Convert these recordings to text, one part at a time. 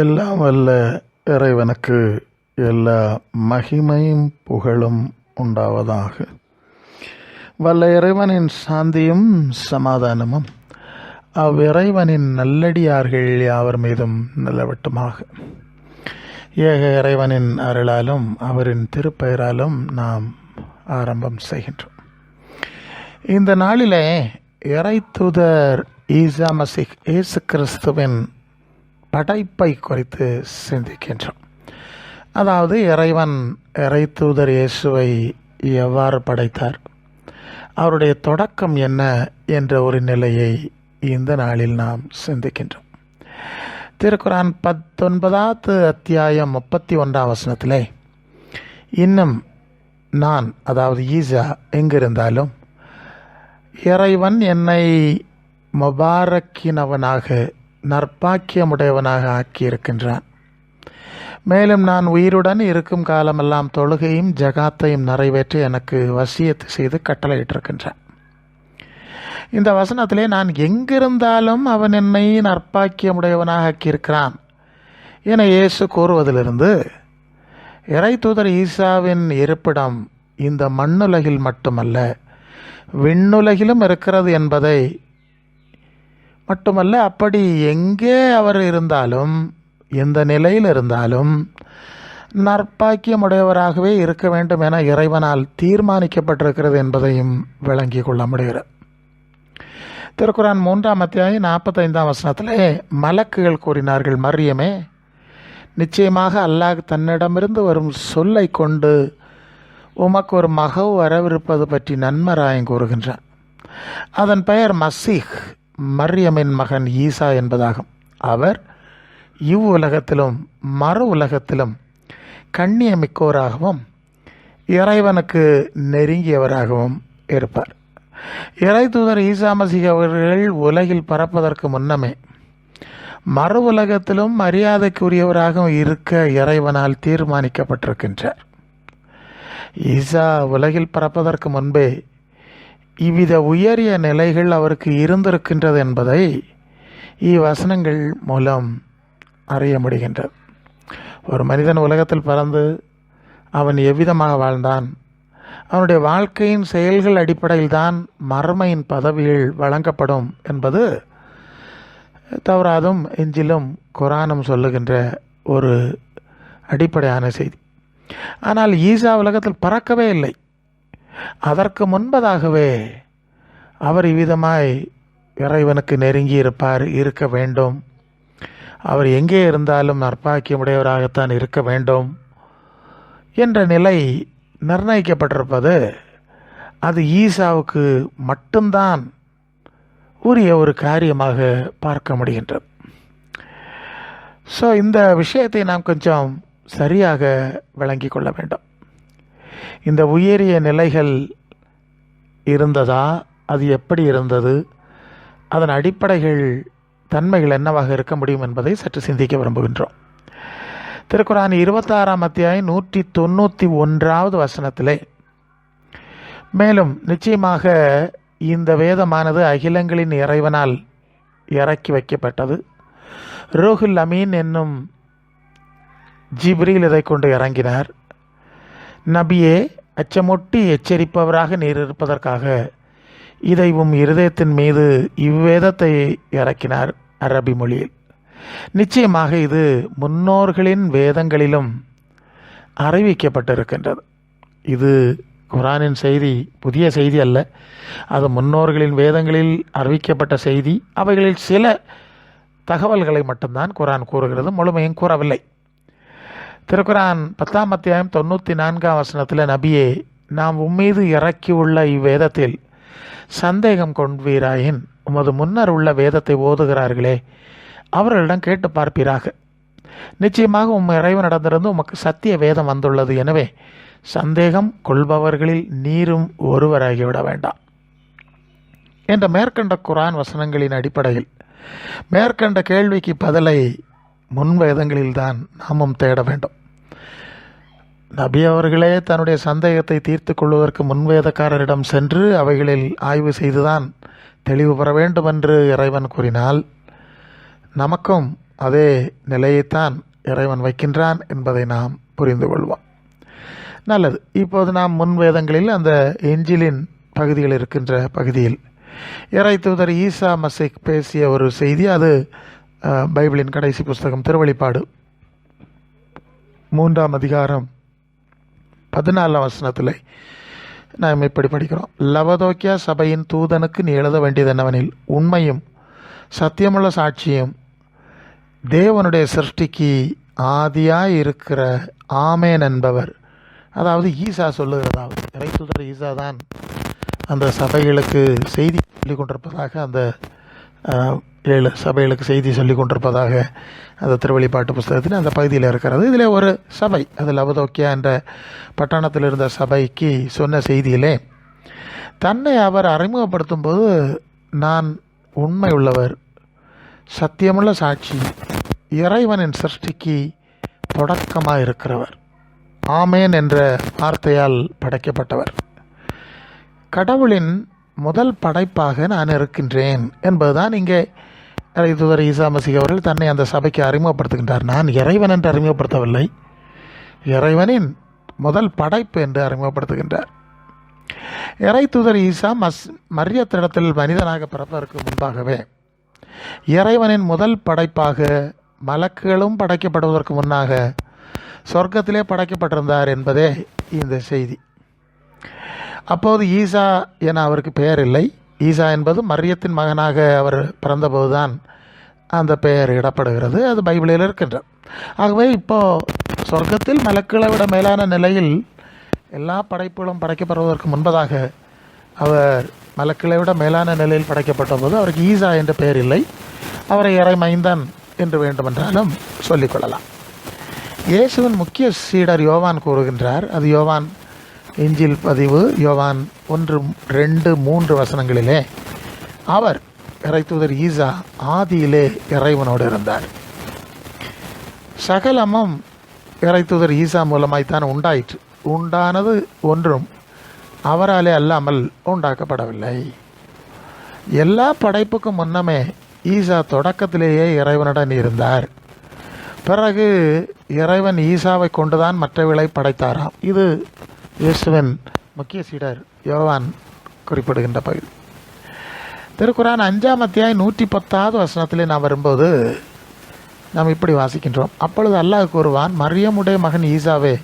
எல்லாம் வல்ல இறைவனுக்கு எல்லா மகிமையும் புகழும் உண்டாவதாக. வல்ல இறைவனின் சாந்தியும் சமாதானமும் அவ்விறைவனின் நல்லடியார்கள் யாவர் மீதும் நிலவட்டுமாக. ஏக இறைவனின் அருளாலும் அவரின் திருப்பெயராலும் நாம் ஆரம்பம் செய்கின்றோம். இந்த நாளிலே இறைத்துதர் ஈசா மசிக் இயேசு கிறிஸ்துவின் படைப்பை குறித்து சிந்திக்கின்றோம். அதாவது இறைவன் இறைத்தூதர் இயேசுவை எவ்வாறு படைத்தார்? அவருடைய தொடக்கம் என்ன என்ற ஒரு நிலையை இந்த நாளில் நாம் சிந்திக்கின்றோம். திருக்குரான் பத்தொன்பதாவது அத்தியாயம் முப்பத்தி ஒன்றாம் வசனத்திலே இன்னும் நான் அதாவது ஈசா எங்கிருந்தாலும் இறைவன் என்னை முபாரக்கினவனாக நற்பாக்கியமுடையவனாக ஆக்கியிருக்கின்றான். மேலும் நான் உயிருடன் இருக்கும் காலமெல்லாம் தொழுகையும் ஜகாத்தையும் நிறைவேற்றி எனக்கு வசியத்து செய்து கட்டளையிட்டிருக்கின்றான். இந்த வசனத்திலே நான் எங்கிருந்தாலும் அவன் என்னை நற்பாக்கியமுடையவனாக ஆக்கியிருக்கிறான் என இயேசு கூறுவதிலிருந்து இறை தூதர் ஈசாவின் இருப்பிடம் இந்த மண்ணுலகில் மட்டுமல்ல விண்ணுலகிலும் இருக்கிறது என்பதை மட்டுமல்ல அப்படி எங்கே அவர் இருந்தாலும் எந்த நிலையில் இருந்தாலும் நற்பாக்கியமுடையவராகவே இருக்க வேண்டும் என இறைவனால் தீர்மானிக்கப்பட்டிருக்கிறது என்பதையும் விளங்கி கொள்ள முடிகிறது. திருக்குறான் மூன்றாம் அத்தியாயம் நாற்பத்தைந்தாம் வசனத்திலே மலக்குகள் கூறினார்கள் மரியமே நிச்சயமாக அல்லாஹ் தன்னிடமிருந்து வரும் சொல்லை கொண்டு உமக்கு ஒரு மகவு வரவிருப்பது பற்றி நன்மராயம் கூறுகின்றான். அதன் பெயர் மசீஹ். மரியமின் மகன் ஈசா என்பதாகும். அவர் இவ்வுலகத்திலும் மறு உலகத்திலும் கண்ணியமிக்கோராகவும் இறைவனுக்கு நெருங்கியவராகவும் இருப்பார். இறை தூதர் ஈசா மசிக அவர்கள் உலகில் பறப்பதற்கு முன்னமே மறு உலகத்திலும் மரியாதைக்குரியவராகவும் இருக்க இறைவனால் தீர்மானிக்கப்பட்டிருக்கின்றார். ஈசா உலகில் பறப்பதற்கு முன்பே இவ்வித உயரிய நிலைகள் அவருக்கு இருந்திருக்கின்றது என்பதை இவ்வசனங்கள் மூலம் அறிய முடிகின்றது. ஒரு மனிதன் உலகத்தில் பறந்து அவன் எவ்விதமாக வாழ்ந்தான்? அவனுடைய வாழ்க்கையின் செயல்கள் அடிப்படையில் தான் மர்மையின் பதவிகள் வழங்கப்படும் என்பது தவறாதும் எஞ்சிலும் குரானும் சொல்லுகின்ற ஒரு அடிப்படையான செய்தி. ஆனால் ஈசா உலகத்தில் பறக்கவே இல்லை. அதற்கு முன்பதாகவே அவர் இவ்விதமாய் இறைவனுக்கு நெருங்கி இருப்பார் இருக்க வேண்டும். அவர் எங்கே இருந்தாலும் நற்பாக்கியமுடையவராகத்தான் இருக்க வேண்டும் என்ற நிலை நிர்ணயிக்கப்பட்டிருப்பது அது ஈசாவுக்கு மட்டும்தான் உரிய ஒரு காரியமாக பார்க்க முடிகின்றது. ஸோ இந்த விஷயத்தை நாம் கொஞ்சம் சரியாக விளங்கி கொள்ள வேண்டும். இந்த உயரிய நிலைகள் இருந்ததா? அது எப்படி இருந்தது? அதன் அடிப்படைகள் தன்மைகள் என்னவாக இருக்க முடியும் என்பதை சற்று சிந்திக்க விரும்புகின்றோம். திருக்குறான் இருபத்தாறாம் அத்தியாயம் நூற்றி தொண்ணூற்றி ஒன்றாவது வசனத்திலே மேலும் நிச்சயமாக இந்த வேதமானது அகிலங்களின் இறைவனால் இறக்கி வைக்கப்பட்டது. ரோஹுல் அமீன் என்னும் ஜிப்ரீல் இதை கொண்டு இறங்கினார். நபியே அச்சமொட்டி எச்சரிப்பவராக நீர் இருப்பதற்காக. இதை உம் இருதயத்தின் மீது இவ்வேதத்தை இறக்கினார் அரபி மொழியில். நிச்சயமாக இது முன்னோர்களின் வேதங்களிலும் அறிவிக்கப்பட்டிருக்கின்றது. இது குரானின் செய்தி புதிய செய்தி அல்ல. அது முன்னோர்களின் வேதங்களில் அறிவிக்கப்பட்ட செய்தி. அவைகளில் சில தகவல்களை மட்டும்தான் குரான் கூறுகிறது. முழுமையும் கூறவில்லை. திருக்குரான் பத்தாம் அத்தியாயம் தொண்ணூற்றி நான்காம் வசனத்தில் நபியே நாம் உம்மீது இறக்கியுள்ள இவ்வேதத்தில் சந்தேகம் கொள்வீராயின் உமது முன்னர் உள்ள வேதத்தை ஓதுகிறார்களே அவர்களிடம் கேட்டு பார்ப்பீராக. நிச்சயமாக உம் இறைவு நடந்திருந்து உமக்கு சத்திய வேதம் வந்துள்ளது. எனவே சந்தேகம் கொள்பவர்களில் நீரும் ஒருவராகிவிட வேண்டாம். என்ற மேற்கண்ட குரான் வசனங்களின் அடிப்படையில் மேற்கண்ட கேள்விக்கு பதிலை முன் வேதங்களில்தான் நாமும் தேட வேண்டும். நபி அவர்களே தன்னுடைய சந்தேகத்தை தீர்த்து கொள்வதற்கு முன்வேதக்காரரிடம் சென்று அவைகளில் ஆய்வு செய்துதான் தெளிவு பெற வேண்டும் என்று இறைவன் கூறினால் நமக்கும் அதே நிலையைத்தான் இறைவன் வைக்கின்றான் என்பதை நாம் புரிந்து கொள்வோம். நல்லது. இப்போது நாம் முன் வேதங்களில் அந்த எஞ்சிலின் பகுதிகள் இருக்கின்ற பகுதியில் இறை தூதர் ஈசா மசிக் பேசிய ஒரு செய்தி அது பைபிளின் கடைசி புஸ்தகம் திருவழிப்பாடு மூன்றாம் அதிகாரம் பதினாலாம் வசனத்தில் நாம் இப்படி படிக்கிறோம். லவதோக்கியா சபையின் தூதனுக்கு நீ எழுத வேண்டியது என்னவெனில் உண்மையும் சத்தியமுள்ள சாட்சியும் தேவனுடைய சிருஷ்டிக்கு ஆதியாக இருக்கிற ஆமேன் என்பவர். அதாவது ஈசா சொல்லுகிறதாவது. இறைத்துதர் ஈசா தான் அந்த சபைகளுக்கு செய்தி சொல்லிக் கொண்டிருப்பதாக அந்த ஏழு சபைகளுக்கு செய்தி சொல்லிக் கொண்டிருப்பதாக அந்த திருவழிப்பாட்டு புஸ்தகத்தில் அந்த பகுதியில் இருக்கிறது. இதில் ஒரு சபை அது லவதோக்கியா என்ற பட்டணத்தில் இருந்த சபைக்கு சொன்ன செய்தியிலே தன்னை அவர் அறிமுகப்படுத்தும் போது நான் உண்மை உள்ளவர் சத்தியமுள்ள சாட்சி இறைவனின் சிருஷ்டிக்கு தொடக்கமாக இருக்கிறவர் ஆமேன் என்ற வார்த்தையால் படைக்கப்பட்டவர். கடவுளின் முதல் படைப்பாக நான் இருக்கின்றேன் என்பதுதான் இங்கே இதுவரை ஈசா மசிக அவர்கள் தன்னை அந்த சபைக்கு அறிமுகப்படுத்துகின்றார். நான் இறைவன் என்று அறிமுகப்படுத்தவில்லை. இறைவனின் முதல் படைப்பு என்று அறிமுகப்படுத்துகின்றார். இறை தூதர் ஈசா மஸ் மரியத்திடத்தில் மனிதனாக பிறப்பதற்கு முன்பாகவே இறைவனின் முதல் படைப்பாக மலக்குகளும் படைக்கப்படுவதற்கு முன்னாக சொர்க்கத்திலே படைக்கப்பட்டிருந்தார் என்பதே இந்த செய்தி. அப்போது ஈசா என அவருக்கு பெயர் இல்லை. ஈசா என்பது மரியத்தின் மகனாக அவர் பிறந்தபோதுதான் அந்த பெயர் இடப்படுகிறது. அது பைபிளில் இருக்கின்றது ஆகவே இப்போ சொர்க்கத்தில் மலக்களை விட மேலான நிலையில் எல்லா படைப்புகளும் படைக்கப்படுவதற்கு முன்பதாக அவர் மலக்களை விட மேலான நிலையில் படைக்கப்பட்ட போது அவருக்கு ஈசா என்ற பெயர் இல்லை. அவரை இறைமைந்தான் என்று வேண்டுமென்றாலும் சொல்லிக்கொள்ளலாம் இயேசுவின் முக்கிய சீடர் யோவான் கூறுகின்றார். அது யோவான் இஞ்சில் பதிவு யோவான் ஒன்று ரெண்டு மூன்று வசனங்களிலே அவர் இறைத்தூதர் ஈசா ஆதியிலே இறைவனோடு இருந்தார். சகலமும் இறைத்தூதர் ஈசா மூலமாய்த்தான் உண்டாயிற்று. உண்டானது ஒன்றும் அவராலே அல்லாமல் உண்டாக்கப்படவில்லை. எல்லா படைப்புக்கும் முன்னமே ஈசா தொடக்கத்திலேயே இறைவனுடன் இருந்தார். பிறகு இறைவன் ஈசாவை கொண்டுதான் மற்றவர்களை படைத்தாராம். இது இயேசுவின் முக்கிய சீடர் யோவான் குறிப்பிடுகின்ற பகுதி. திருக்குறான் அஞ்சாம் அத்தியாயம் நூற்றி பத்தாவது வசனத்திலே நாம் வரும்போது நாம் இப்படி வாசிக்கின்றோம். அப்பொழுது அல்லாஹ் கூறுவான் மரியமுடைய மகன் ஈசாவே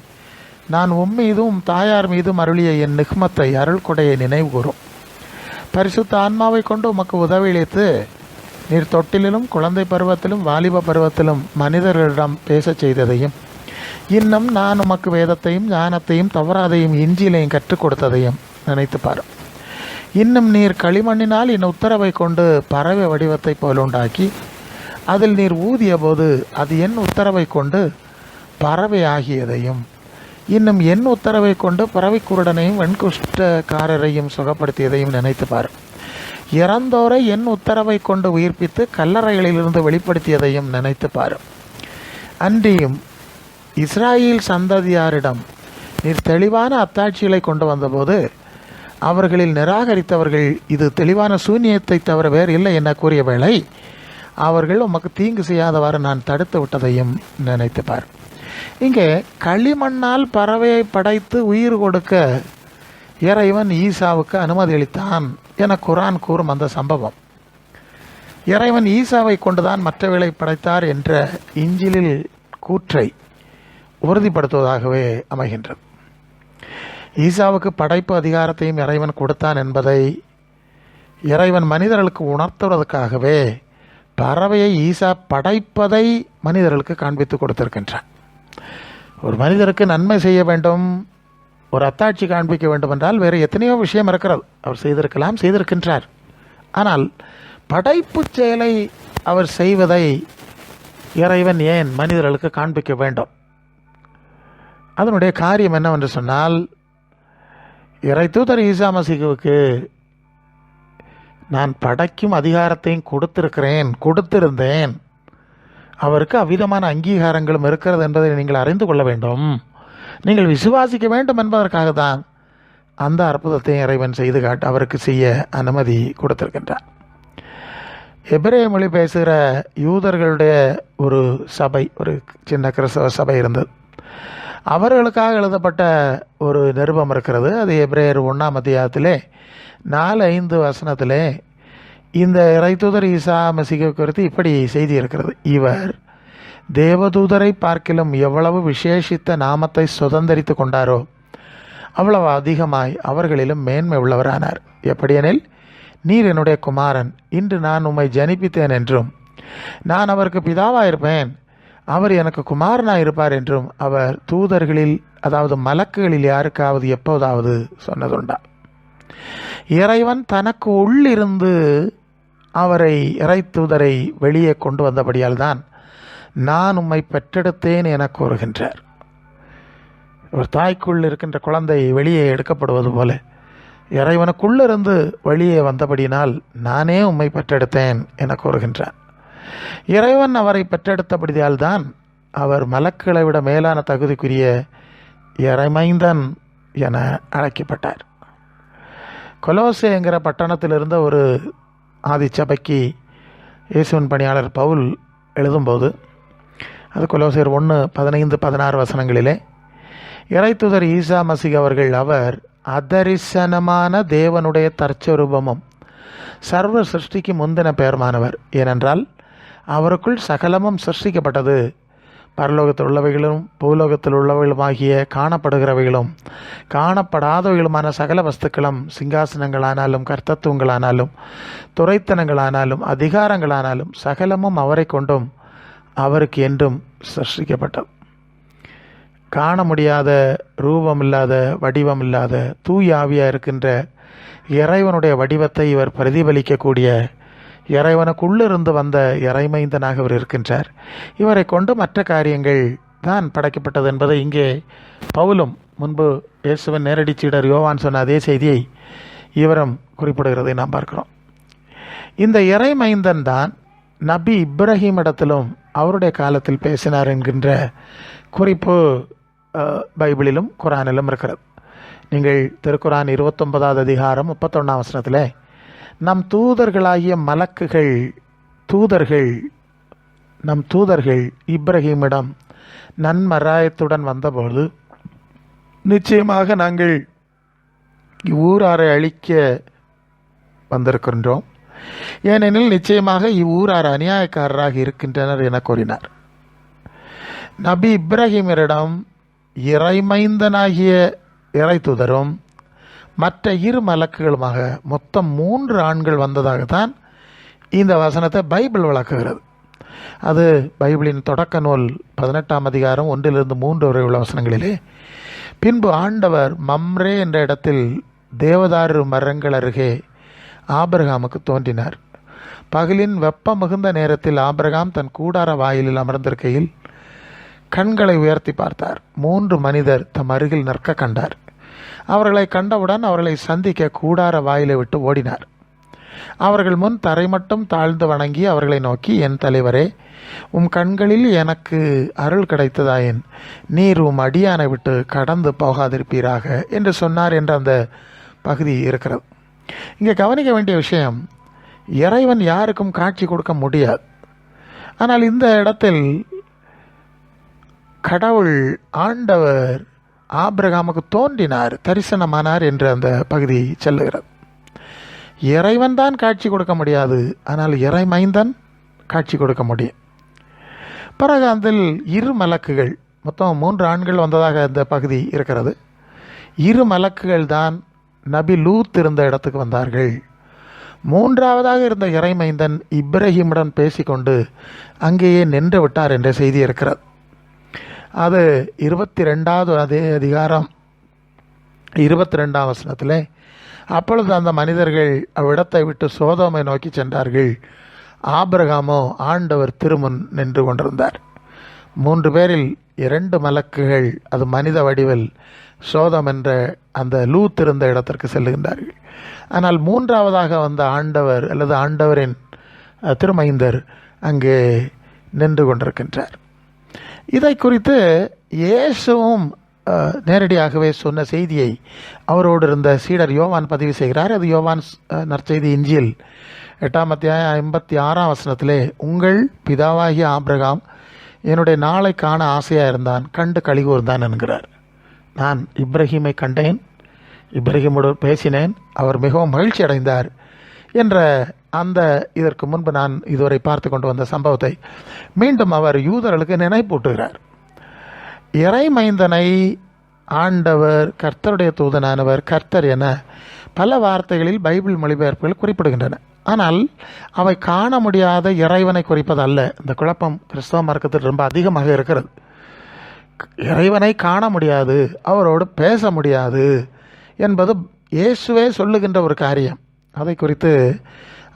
நான் உம் மீதும் தாயார் மீதும் அருளிய என் நிகமத்தை அருள் கொடையை நினைவு கூறும். பரிசுத்த ஆன்மாவை கொண்டு உமக்கு உதவியளித்து நீர் தொட்டிலும் குழந்தை பருவத்திலும் வாலிப பருவத்திலும் மனிதர்களிடம் பேசச் செய்ததையும் இன்னும் நான் உமக்கு வேதத்தையும் ஞானத்தையும் தவறாதையும் இஞ்சியிலையும் கற்றுக் கொடுத்ததையும் நினைத்து பாரு. இன்னும் நீர் களிமண்ணினால் என் உத்தரவை கொண்டு பறவை வடிவத்தை போல் உண்டாக்கி அதில் நீர் ஊதிய போது அது என் உத்தரவை கொண்டு பறவை ஆகியதையும் இன்னும் என் உத்தரவை கொண்டு பறவை குருடனையும் வெண்குஷ்டக்காரரையும் சுகப்படுத்தியதையும் நினைத்து பார். இறந்தோரை என் உத்தரவை கொண்டு உயிர்ப்பித்து கல்லறைகளிலிருந்து வெளிப்படுத்தியதையும் நினைத்து பார். அன்றியும் இஸ்ராயேல் சந்ததியாரிடம் நீர் தெளிவான அத்தாட்சிகளை கொண்டு வந்தபோது அவர்களில் நிராகரித்தவர்கள் இது தெளிவான சூன்யத்தை தவிர வேறு இல்லை என கூறிய வேளை அவர்கள் உமக்கு தீங்கு செய்யாதவாறு நான் தடுத்து விட்டதையும் நினைத்துப்பார் இங்கே களிமண்ணால் பறவையை படைத்து உயிர் கொடுக்க இறைவன் ஈசாவுக்கு அனுமதி அளித்தான் என குரான் கூறும் அந்த சம்பவம். இறைவன் ஈசாவை கொண்டுதான் மற்றவர்களை படைத்தார் என்ற இஞ்சிலில் கூற்றை உறுதிப்படுத்துவதாகவே அமைகின்றது. ஈசாவுக்கு படைப்பு அதிகாரத்தையும் இறைவன் கொடுத்தான் என்பதை இறைவன் மனிதர்களுக்கு உணர்த்துவதற்காகவே பறவையை ஈசா படைப்பதை மனிதர்களுக்கு காண்பித்து கொடுத்திருக்கின்றான். ஒரு மனிதருக்கு நன்மை செய்ய வேண்டும் ஒரு அத்தாட்சி காண்பிக்க வேண்டும் என்றால் வேறு எத்தனையோ விஷயம் இருக்கிறது. அவர் செய்திருக்கலாம் செய்திருக்கின்றார். ஆனால் படைப்பு செயலை அவர் செய்வதை இறைவன் ஏன் மனிதர்களுக்கு காண்பிக்க வேண்டும்? அதனுடைய காரியம் என்னவென்று சொன்னால் இறை தூதர் ஈசா மசிகுவுக்கு நான் படைக்கும் அதிகாரத்தையும் கொடுத்திருக்கிறேன் கொடுத்திருந்தேன். அவருக்கு அவ்விதமான அங்கீகாரங்களும் இருக்கிறது என்பதை நீங்கள் அறிந்து கொள்ள வேண்டும். நீங்கள் விசுவாசிக்க வேண்டும் என்பதற்காக தான் அந்த அற்புதத்தையும் இறைவன் செய்து காட்டு அவருக்கு செய்ய அனுமதி கொடுத்திருக்கின்றார். எபிரே மொழி பேசுகிற யூதர்களுடைய ஒரு சபை ஒரு சின்ன கிறிஸ்தவ சபை இருந்தது. அவர்களுக்காக எழுதப்பட்ட ஒரு நிருபம் இருக்கிறது. அது எப்ரேயர் ஒன்றாம் அத்தியாயத்திலே நாலு ஐந்து வசனத்திலே இந்த இறைத்தூதர் ஈசா மசிக குறித்து இப்படி செய்தி இருக்கிறது. இவர் தேவதூதரை பார்க்கிலும் எவ்வளவு விசேஷித்த நாமத்தை சுதந்திரித்து கொண்டாரோ அவ்வளவு அதிகமாய் அவர்களிலும் மேன்மை உள்ளவரானார். எப்படியெனில் நீர் என்னுடைய குமாரன் இன்று நான் உம்மை ஜனிப்பித்தேன் என்றும் நான் அவருக்கு பிதாவாயிருப்பேன் அவர் எனக்கு குமாரனாக இருப்பார் என்றும் அவர் தூதர்களில் அதாவது மலக்குகளில் யாருக்காவது எப்போதாவது சொன்னதுண்டா. இறைவன் தனக்கு உள்ளிருந்து அவரை இறை தூதரை வெளியே கொண்டு வந்தபடியால் தான் நான் உம்மை பெற்றெடுத்தேன் என கூறுகின்றார். ஒரு தாய்க்குள் இருக்கின்ற குழந்தை வெளியே எடுக்கப்படுவது போல இறைவனுக்குள்ளிருந்து வெளியே வந்தபடினால் நானே உம்மை பெற்றெடுத்தேன் என கூறுகின்றான் இறைவன் அவரை பெற்றெடுத்தபடியால் தான் அவர் மலக்களை விட மேலான தகுதிக்குரிய இறைமைந்தன் என அழைக்கப்பட்டார். கொலோசே என்கிற பட்டணத்தில் இருந்த ஒரு ஆதிச்சபைக்கு இயேசுவின் பணியாளர் பவுல் எழுதும்போது அது கொலோசியர் ஒன்று பதினைந்து பதினாறு வசனங்களிலே இறைத்துதர் ஈசா மசிக் அவர்கள் அவர் அதரிசனமான தேவனுடைய தற்சரூபமும் சர்வ சிருஷ்டிக்கு முந்தின பெயர்மானவர். ஏனென்றால் அவருக்குள் சகலமும் சிருஷ்டிக்கப்பட்டது. பரலோகத்தில் உள்ளவைகளும் பூலோகத்தில் உள்ளவைகளுமாகிய காணப்படுகிறவைகளும் காணப்படாதவைகளுமான சகல வஸ்துக்களும் சிங்காசனங்களானாலும் கர்த்தத்துவங்களானாலும் துறைத்தனங்களானாலும் அதிகாரங்களானாலும் சகலமும் அவரை கொண்டும் அவருக்கு என்றும் சிருஷ்டிக்கப்பட்டது. காண முடியாத ரூபமில்லாத வடிவமில்லாத தூய் தூயாவியாக இருக்கின்ற இறைவனுடைய வடிவத்தை இவர் பிரதிபலிக்கக்கூடிய இறைவனுக்குள்ளிருந்து வந்த இறைமைந்தனாக இவர் இருக்கின்றார். இவரை கொண்டு மற்ற காரியங்கள் தான் படைக்கப்பட்டது என்பதை இங்கே பவுலும் முன்பு இயேசுவன் நேரடி சீடர் யோவான் சொன்ன அதே செய்தியை இவரும் குறிப்பிடுகிறதை நாம் பார்க்கிறோம். இந்த இறைமைந்தன் தான் நபி இப்ராஹிம் இடத்திலும் அவருடைய காலத்தில் பேசினார் என்கின்ற குறிப்பு பைபிளிலும் குரானிலும் இருக்கிறது. நீங்கள் திருக்குரான் இருபத்தொன்பதாவது அதிகாரம் முப்பத்தொன்னாம் வசனத்தில் நம் தூதர்களாகிய மலக்குகள் தூதர்கள் நம் தூதர்கள் இப்ராஹிமிடம் நன்மராயத்துடன் வந்தபோது நிச்சயமாக நாங்கள் இவ்வூராரை அழிக்க வந்திருக்கின்றோம். ஏனெனில் நிச்சயமாக இவ்வூரார் அநியாயக்காரராக இருக்கின்றனர் என கூறினார். நபி இப்ராஹிமரிடம் இறைமைந்தனாகிய இறைத்துதரும் மற்ற இரு மலக்குகளுமாக மொத்தம் மூன்று ஆண்கள் வந்ததாகத்தான் இந்த வசனத்தை பைபிள் விளக்குகிறது. அது பைபிளின் தொடக்க நூல் பதினெட்டாம் அதிகாரம் ஒன்றிலிருந்து மூன்று வரை உள்ள வசனங்களிலே பின்பு ஆண்டவர் மம்ரே என்ற இடத்தில் தேவதாரு மரங்கள் அருகே ஆபிரகாமுக்கு தோன்றினார். பகலின் வெப்பம் மிகுந்த நேரத்தில் ஆபிரகாம் தன் கூடார வாயிலில் அமர்ந்திருக்கையில் கண்களை உயர்த்தி பார்த்தார். மூன்று மனிதர் தம் அருகில் நிற்க கண்டார். அவர்களை கண்டவுடன் அவர்களை சந்திக்க கூடார வாயிலை விட்டு ஓடினார். அவர்கள் முன் தரை மட்டும் தாழ்ந்து வணங்கி அவர்களை நோக்கி என் தலைவரே உம் கண்களில் எனக்கு அருள் கிடைத்ததாயின் நீர் உம் அடியானை விட்டு கடந்து போகாதிருப்பீராக என்று சொன்னார் என்ற அந்த பகுதி இருக்கிறது. இங்கே கவனிக்க வேண்டிய விஷயம் இறைவன் யாருக்கும் காட்சி கொடுக்க முடியாது. ஆனால் இந்த இடத்தில் கடவுள் ஆண்டவர் ஆபிரகாமுக்கு தோன்றினார் தரிசனமானார் என்று அந்த பகுதி செல்லுகிறது. இறைவன் தான் காட்சி கொடுக்க முடியாது ஆனால் இறைமைந்தன் காட்சி கொடுக்க முடியும். பிறகு அதில் இரு மலக்குகள் மொத்தம் மூன்று ஆண்கள் வந்ததாக இந்த பகுதி இருக்கிறது. இரு மலக்குகள் தான் நபி லூத் இருந்த இடத்துக்கு வந்தார்கள். மூன்றாவதாக இருந்த இறைமைந்தன் இப்ராஹிமுடன் பேசிக்கொண்டு அங்கேயே நின்று விட்டார் என்ற செய்தி இருக்கிறது. அது இருபத்தி ரெண்டாவது அதே அதிகாரம். இருபத்தி ரெண்டாம் வசனத்தில் அப்பொழுது அந்த மனிதர்கள் அவ்விடத்தை விட்டு சோதோமை நோக்கி சென்றார்கள். ஆபிரகாமோ ஆண்டவர் திருமுன் நின்று கொண்டிருந்தார். மூன்று பேரில் இரண்டு மலக்குகள் அது மனித வடிவில் சோதம் என்ற அந்த லூத் இருந்த இடத்திற்கு செல்லுகின்றார்கள். ஆனால் மூன்றாவதாக வந்த ஆண்டவர் அல்லது ஆண்டவரின் திருமைந்தர் அங்கே நின்று கொண்டிருக்கின்றார். இதை குறித்து இயேசுவும் நேரடியாகவே சொன்ன செய்தியை அவரோடு இருந்த சீடர் யோவான் பதிவு செய்கிறார். அது யோவான் நற்செய்தி இஞ்சில் எட்டாம் அத்தியாயம் ஐம்பத்தி ஆறாம் வசனத்திலே உங்கள் பிதாவாகிய ஆபிரகாம் என்னுடைய நாளை காண ஆசையாக இருந்தான் கண்டு கழிகூர்ந்தான் என்கிறார். நான் இப்ரஹீமை கண்டேன் இப்ரஹீமோடு பேசினேன் அவர் மிகவும் மகிழ்ச்சி அடைந்தார் என்ற அந்த இதற்கு முன்பு நான் இதுவரை பார்த்து கொண்டு வந்த சம்பவத்தை மீண்டும் அவர் யூதர்களுக்கு நினைப்பூட்டுகிறார். இறைமைந்தனை ஆண்டவர் கர்த்தருடைய தூதனானவர் கர்த்தர் என பல வார்த்தைகளில் பைபிள் மொழிபெயர்ப்புகள் குறிப்பிடுகின்றன. ஆனால் அவை காண முடியாத இறைவனை குறிப்பது அல்ல இந்த குழப்பம் கிறிஸ்தவ மார்க்கத்தில் ரொம்ப அதிகமாக இருக்கிறது. இறைவனை காண முடியாது அவரோடு பேச முடியாது என்பது இயேசுவே சொல்லுகின்ற ஒரு காரியம். அதை குறித்து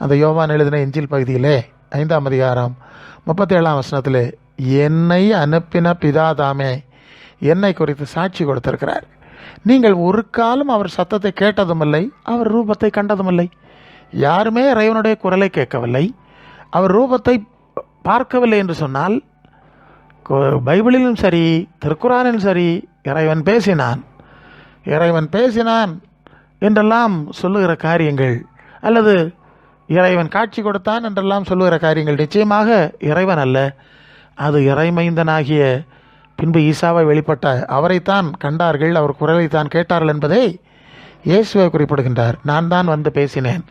அந்த யோவான் எழுதின எஞ்சில் பகுதியிலே ஐந்தாம் அதிகாரம் முப்பத்தேழாம் வசனத்தில் என்னை அனுப்பின பிதாதாமே என்னை குறித்து சாட்சி கொடுத்திருக்கிறார். நீங்கள் ஒரு காலம் அவர் சத்தத்தை கேட்டதுமில்லை அவர் ரூபத்தை கண்டதுமில்லை. யாருமே இறைவனுடைய குரலை கேட்கவில்லை. அவர் ரூபத்தை பார்க்கவில்லை என்று சொன்னால் பைபிளிலும் சரி திருக்குறானிலும் சரி இறைவன் பேசினான். இறைவன் பேசினான் என்றெல்லாம் சொல்லுகிற காரியங்கள் அல்லது இறைவன் காட்சி கொடுத்தான் என்றெல்லாம் சொல்லுகிற காரியங்கள் நிச்சயமாக இறைவன் அல்ல. அது இறைமைந்தனாகிய பின்பு ஈசாவை வெளிப்பட்ட அவரைத்தான் கண்டார்கள் அவர் குரலைத்தான் கேட்டார்கள் என்பதை இயேசுவை குறிப்பிடுகின்றார். நான் தான் வந்து பேசினேன்.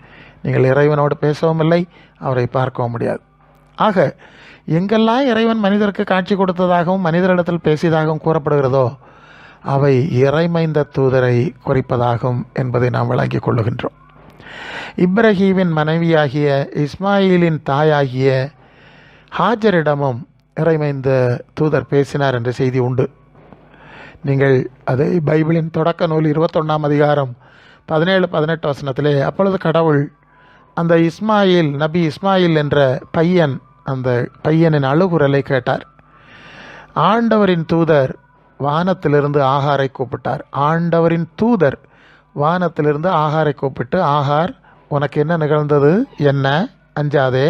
நீங்கள் இறைவனோடு பேசவும் இல்லை அவரை பார்க்கவும் முடியாது. ஆக எங்கெல்லாம் இறைவன் மனிதருக்கு காட்சி கொடுத்ததாகவும் மனிதரிடத்தில் பேசியதாகவும் கூறப்படுகிறதோ அவை இறைமைந்த தூதரை குறிப்பதாகும் என்பதை நாம் விளங்கிக் கொள்ளுகின்றோம். இப்ரஹீமின் மனைவியாகிய இஸ்மாயிலின் தாயாகிய ஹாஜரிடமும் இறைமைந்த தூதர் பேசினார் என்ற செய்தி உண்டு. நீங்கள் அது பைபிளின் தொடக்க நூல் இருபத்தொன்னாம் அதிகாரம் பதினேழு பதினெட்டு வசனத்திலே அப்பொழுது கடவுள் அந்த இஸ்மாயில் நபி இஸ்மாயில் என்ற பையன் அந்த பையனின் அழுகுரலை கேட்டார். ஆண்டவரின் தூதர் வானத்திலிருந்து ஆகாரை கூப்பிட்டார். ஆண்டவரின் தூதர் வானத்திலிருந்து ஆகாரை கூப்பிட்டு ஆகார் உனக்கு என்ன நிகழ்ந்தது? என்ன? அஞ்சாதே.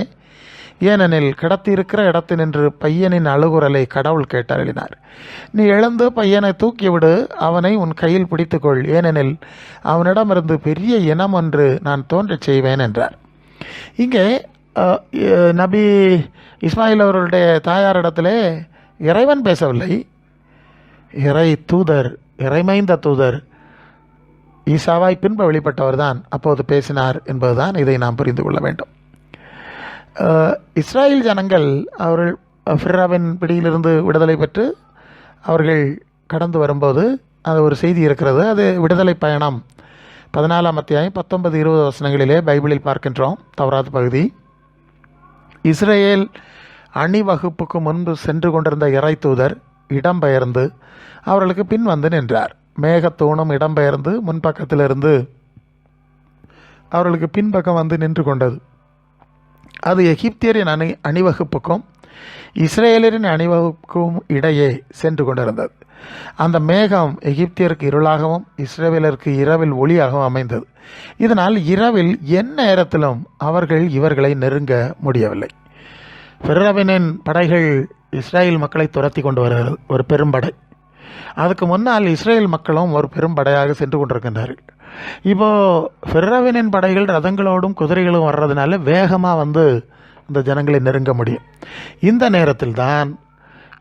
ஏனெனில் கிடத்தியிருக்கிற இடத்தினின்று பையனின் அழுகுரலை கடவுள் கேட்டருளினார். நீ எழுந்து பையனை தூக்கிவிடு அவனை உன் கையில் பிடித்துக்கொள். ஏனெனில் அவனிடமிருந்து பெரிய இனம் ஒன்று நான் தோன்றச் செய்வேன் என்றார். இங்கே நபி இஸ்மாயில் அவர்களுடைய தாயாரிடத்திலே இறைவன் பேசவில்லை. இறை தூதர் இறைமைந்த தூதர் ஈசாவாய் பின்பு வெளிப்பட்டவர் தான் அப்போது பேசினார் என்பதுதான் இதை நாம் புரிந்து கொள்ள வேண்டும். இஸ்ராயல் ஜனங்கள் அவர்கள் ஃபிராவின் பிடியிலிருந்து விடுதலை பெற்று அவர்கள் கடந்து வரும்போது அது ஒரு செய்தி இருக்கிறது. அது விடுதலை பயணம். பதினாலாம் அத்தியாயம் பத்தொன்பது இருபது வசனங்களிலே பைபிளில் பார்க்கின்றோம் தவறாத பகுதி. இஸ்ரேல் அணிவகுப்புக்கு முன்பு சென்று கொண்டிருந்த இறை தூதர் இடம்பெயர்ந்து அவர்களுக்கு பின் வந்து நின்றார். மேகத்தூணும் இடம்பெயர்ந்து முன்பக்கத்திலிருந்து அவர்களுக்கு பின்பக்கம் வந்து நின்று கொண்டது. அது எகிப்தியரின் அணி அணிவகுப்புக்கும் இஸ்ரேலரின் அணிவகுப்புக்கும் இடையே சென்று கொண்டிருந்தது. அந்த மேகம் எகிப்தியருக்கு இருளாகவும் இஸ்ரேலருக்கு இரவில் ஒளியாகவும் அமைந்தது. இதனால் இரவில் என் நேரத்திலும் அவர்கள் இவர்களை நெருங்க முடியவில்லை. பிறவினின் படைகள் இஸ்ரேல் மக்களை துரத்தி கொண்டு வருகிறது. ஒரு பெரும்படை. அதுக்கு முன்னால் இஸ்ரேல் மக்களும் ஒரு பெரும் படையாக சென்று கொண்டிருக்கின்றார்கள். இப்போது ஃபிரவினின் படைகள் ரதங்களோடும் குதிரைகளும் வர்றதுனால வேகமாக வந்து இந்த ஜனங்களை நெருங்க முடியும். இந்த நேரத்தில் தான்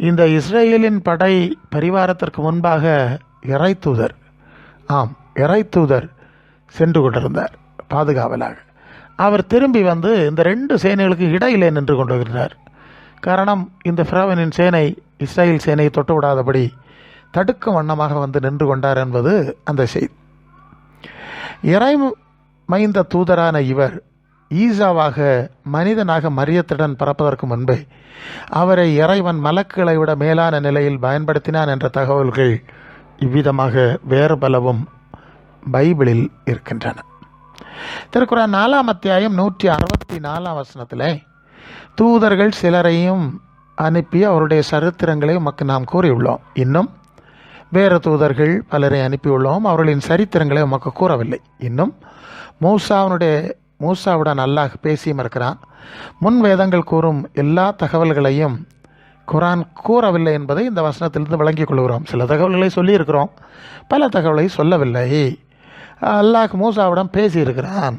இந்த இஸ்ரேலின் படை பரிவாரத்திற்கு முன்பாக இறை தூதர் ஆம் இறை தூதர் சென்று கொண்டிருந்தார் பாதுகாவலாக. அவர் திரும்பி வந்து இந்த ரெண்டு சேனைகளுக்கு இடையிலே நின்று கொண்டிருக்கிறார். காரணம் இந்த ஃபிரவனின் சேனை இஸ்ரேல் சேனையை தொட்டு விடாதபடி தடுக்கும் வண்ணமாக வந்து நின்று கொண்டார் என்பது அந்த செய்தி இறை மைந்த தூதரான இவர் ஈசாவாக மனிதனாக மரியத்துடன் பறப்பதற்கு முன்பே அவரை இறைவன் மலக்குகளை விட மேலான நிலையில் பயன்படுத்தினான் என்ற தகவல்கள் இவ்விதமாக வேறு பலவும் பைபிளில் இருக்கின்றன. திருக்குறான் நாலாம் அத்தியாயம் நூற்றி அறுபத்தி நாலாம் வசனத்தில் தூதர்கள் சிலரையும் அனுப்பி அவருடைய சரித்திரங்களை உமக்கு நாம் கூறியுள்ளோம். இன்னும் வேறு தூதர்கள் பலரை அனுப்பியுள்ளோம். அவர்களின் சரித்திரங்களை உமக்கு கூறவில்லை. இன்னும் மூசாவுடைய மூசாவுடன் அல்லாஹ் பேசியும் இருக்கிறான் முன் வேதங்கள் கூறும் எல்லா தகவல்களையும் குரான் கூறவில்லை என்பதை இந்த வசனத்திலிருந்து வழங்கிக் கொள்கிறோம். சில தகவல்களை சொல்லியிருக்கிறோம். பல தகவலை சொல்லவில்லை. அல்லாஹ் மூசாவிடம் பேசியிருக்கிறான்.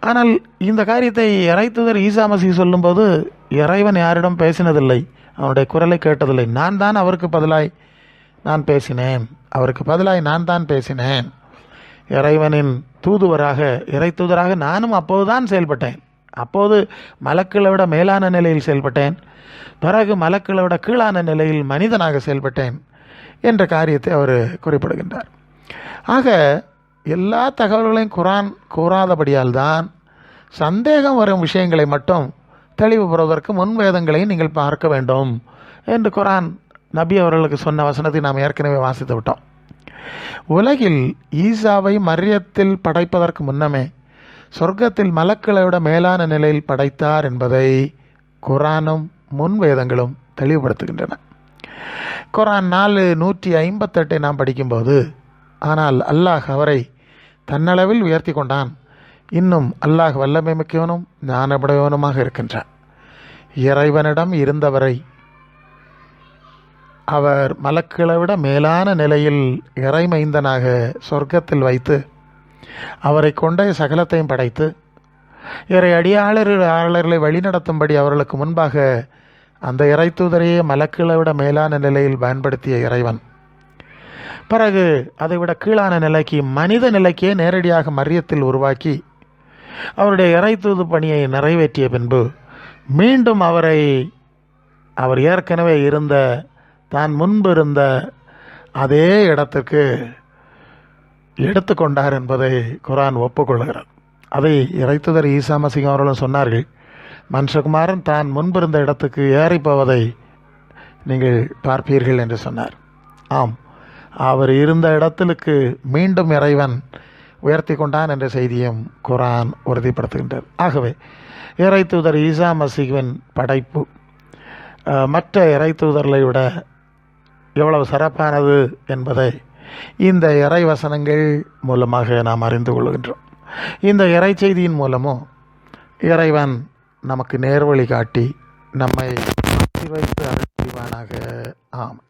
ஆனால் இந்த காரியத்தை இறைத்துதர் ஈசா மசி சொல்லும்போது இறைவன் யாரிடம் பேசினதில்லை? அவனுடைய குரலை கேட்டதில்லை. நான் தான் அவருக்கு பதிலாய் நான் பேசினேன். அவருக்கு பதிலாய் நான் தான் பேசினேன். இறைவனின் தூதுவராக இறை தூதராக நானும் அப்போதுதான் செயல்பட்டேன். அப்போது மலக்களை விட மேலான நிலையில் செயல்பட்டேன். பிறகு மலக்களை விட கீழான நிலையில் மனிதனாக செயல்பட்டேன் என்ற காரியத்தை அவர் குறிப்பிடுகின்றார். ஆக எல்லா தகவல்களையும் குரான் கூறாதபடியால் தான் சந்தேகம் வரும் விஷயங்களை மட்டும் தெளிவு பெறுவதற்கு நீங்கள் பார்க்க வேண்டும் என்று குரான் நபி அவர்களுக்கு சொன்ன வசனத்தை நாம் ஏற்கனவே வாசித்து விட்டோம். உலகில் ஈசாவை மரியத்தில் படைப்பதற்கு முன்னமே சொர்க்கத்தில் மலக்களை விட மேலான நிலையில் படைத்தார் என்பதை குரானும் முன் வேதங்களும் தெளிவுபடுத்துகின்றன. குரான் நாலு நூற்றி ஐம்பத்தெட்டை நாம் படிக்கும்போது ஆனால் அல்லாஹ் அவரை தன்னளவில் உயர்த்தி கொண்டான். இன்னும் அல்லாஹ் வல்லமை மிக்கவனும் ஞானபடையவனுமாக இருக்கின்றான். இறைவனிடம் இருந்தவரை அவர் மலக்களை விட மேலான நிலையில் இறைமைந்தனாக சொர்க்கத்தில் வைத்து அவரை கொண்ட சகலத்தையும் படைத்து இறை அடியாளர் ஆளர்களை வழிநடத்தும்படி அவர்களுக்கு முன்பாக அந்த இறை தூதரையே மலக்களை விட மேலான நிலையில் பயன்படுத்திய இறைவன். பிறகு அதை விட கீழான நிலைக்கு மனித நிலைக்கே நேரடியாக மரியத்தில் உருவாக்கி அவருடைய இறை தூது பணியை நிறைவேற்றிய பின்பு மீண்டும் அவரை அவர் ஏற்கனவே இருந்த தான் முன்பு இருந்த அதே இடத்திற்கு எடுத்துக்கொண்டார் என்பதை குரான் ஒப்புக்கொள்கிறார். அதை இறைத்துதர் ஈசா மசிங் அவர்களும் சொன்னார்கள் மனுஷகுமாரன் தான் முன்பிருந்த இடத்துக்கு ஏறி போவதை நீங்கள் பார்ப்பீர்கள் என்று சொன்னார். ஆம் அவர் இருந்த இடத்திற்கு மீண்டும் இறைவன் உயர்த்தி கொண்டான் என்ற செய்தியும் குரான் உறுதிப்படுத்துகின்றது. ஆகவே இறை தூதர் ஈசா மசிகுவின் படைப்பு மற்ற இறை தூதர்களை விட எவ்வளவு சிறப்பானது என்பதை இந்த இறை வசனங்கள் மூலமாக நாம் அறிந்து கொள்கின்றோம். இந்த இறை செய்தியின் மூலமும் இறைவன் நமக்கு நேர்வழி காட்டி நம்மை வைத்து அருள் ஆம்.